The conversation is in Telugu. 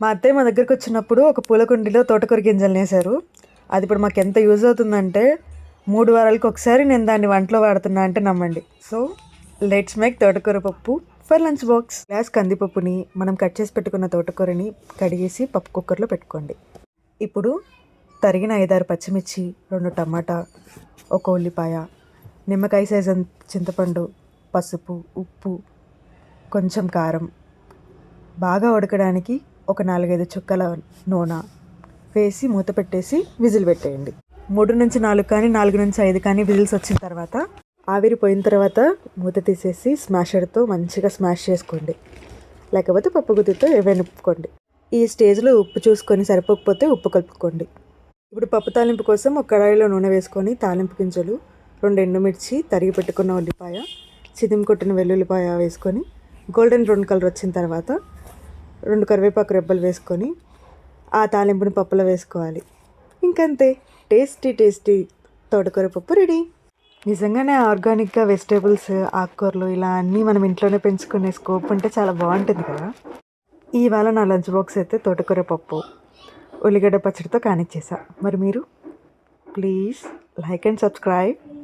మా అత్తయ్య మా దగ్గరికి వచ్చినప్పుడు ఒక పూల కుండీలో తోటకూర గింజలు వేశారు. అది ఇప్పుడు మాకు ఎంత యూజ్ అవుతుందంటే మూడు వారాలకు ఒకసారి నేను దాన్ని వంటలో వాడుతున్నా అంటే నమ్మండి. So let's make thotakura pappu for lunch box glass కందిపప్పుని మనం కట్ చేసి పెట్టుకున్న తోటకూరని కడిగేసి పప్పు కుక్కర్లో పెట్టుకోండి. ఇప్పుడు తరిగిన ఐదారు పచ్చిమిర్చి రెండు టమాటా ఒక ఉల్లిపాయ నిమ్మకాయ సైజ్ చింతపండు పసుపు ఉప్పు కొంచెం కారం బాగా ఉడకడానికి ఒక నాలుగైదు చుక్కల నూనె వేసి మూత పెట్టేసి విజిల్ పెట్టేయండి. మూడు నుంచి నాలుగు కానీ నాలుగు నుంచి ఐదు కానీ విజిల్స్ వచ్చిన తర్వాత ఆవిరి పోయిన తర్వాత మూత తీసేసి స్మాషర్తో మంచిగా స్మాష్ చేసుకోండి. లేకపోతే పప్పు గుత్తితో వెనుపుకోండి ఈ స్టేజ్లో ఉప్పు చూసుకొని సరిపోకపోతే ఉప్పు కలుపుకోండి. ఇప్పుడు పప్పు తాలింపు కోసం ఒక కడాయిలో నూనె వేసుకొని తాలింపు గింజలు రెండు ఎండుమిర్చి తరిగి పెట్టుకున్న ఉల్లిపాయ చిదిమి కొట్టిన వెల్లుల్లిపాయ వేసుకొని గోల్డెన్ బ్రౌన్ కలర్ వచ్చిన తర్వాత రెండు కరివేపాకు రెబ్బలు వేసుకొని ఆ తాలింపుని పప్పులో వేసుకోవాలి. ఇంకంతే. టేస్టీ టేస్టీ తోటకూర పప్పు రెడీ. నిజంగానే ఆర్గానిక్గా వెజిటేబుల్స్ ఆకుకూరలు ఇలా అన్నీ మనం ఇంట్లోనే పెంచుకునే స్కోప్ ఉంటే చాలా బాగుంటుంది కదా. ఇవాళ నా లంచ్ బాక్స్ అయితే తోటకూర పప్పు. ఉల్లిగడ్డ పచ్చడితో కానిచ్చేసా. మరి మీరు? Please like and subscribe.